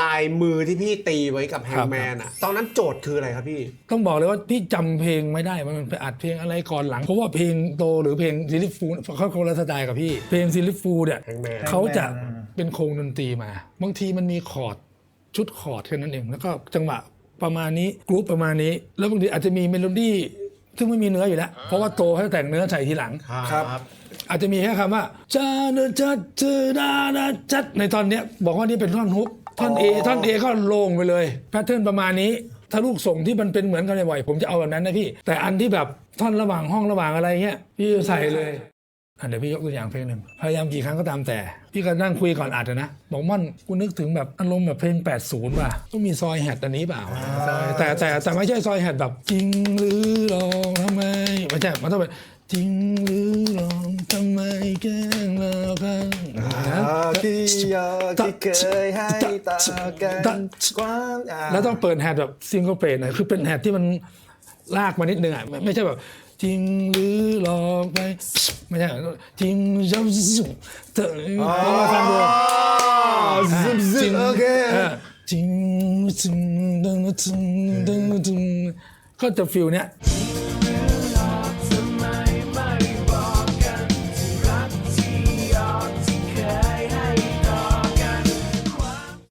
ลายมือที่พี่ตีไว้กับแฮครังบแมนอะตอนนั้นโจทย์คืออะไรครับพี่ ต้องบอกเลยว่าพี่จำเพลงไม่ได้ว่ามันไปอัดเพลงอะไรก่อนหลัง เพราะว่าเพลงโตหรือเพลงซิลิฟูเขาคนละสไตล์กับพี่ เพลงซิลิฟูเนี่ย Hangman เขาจะ Hangman เป็นโครงดนตรีมา บางทีมันมีคอร์ดชุดคอร์ดแค่นั้นเอง แล้วก็จังหวะประมาณนี้กรุ๊ปประมาณนี้ แล้วบางทีอาจจะมีเมโลดี้ซึ่งไม่มีเนื้ออยู่แล้ว เพราะว่าโตให้แต่งเนื้อใส่ทีหลัง ครับ อาจจะมีแค่คำว่าจาเนจัดเจอดาดาจัดในตอนเนี้ยบอกว่านี่เป็นท่อนฮุก ท่อนเอท่อนเอก็ลงไปเลยแพทเทิร์นประมาณนี้ ถ้าลูกส่งที่มันเป็นเหมือนกันบ่อยๆผมจะเอาแบบนั้นนะพี่ แต่อันที่แบบท่อนระหว่างห้องระหว่างอะไรเงี้ยพี่ใส่เลยอะเดี๋ยวพี่ยกตัวอย่างเพลงหนึ่งพยายามกี่ครั้งก็ตามแต่ พี่ก็นั่งคุยก่อนอัดอะนะ บอกม่อนกูนึกถึงแบบอารมณ์แบบเพลง 80 ป่ะต้องมีซอยแฮดอันนี้เปล่าซอยแต่แต่แต่ไม่ใช่ซอยแฮดแบบจริงหรือลองทำไมไม่ใช่มันต้องเป็นจริงหรือลองทำไมแกล้งเรากันนะ ที่ยอที่เคยให้ตากันกว้างอ่าแล้วต้องเปิดแฮดแบบซิงเกิลเพลงน่อยคือเป็นแฮดที่มันลากมานิดนึงอะไม่ใช่แบบจริงหรือหลอกไปไม่ใช่จริงจะสุเธอลองมาฟังดูซึมซึมโอเคจริงจริงดึงดึงดึงดึงก็จะฟิลเนี้ย「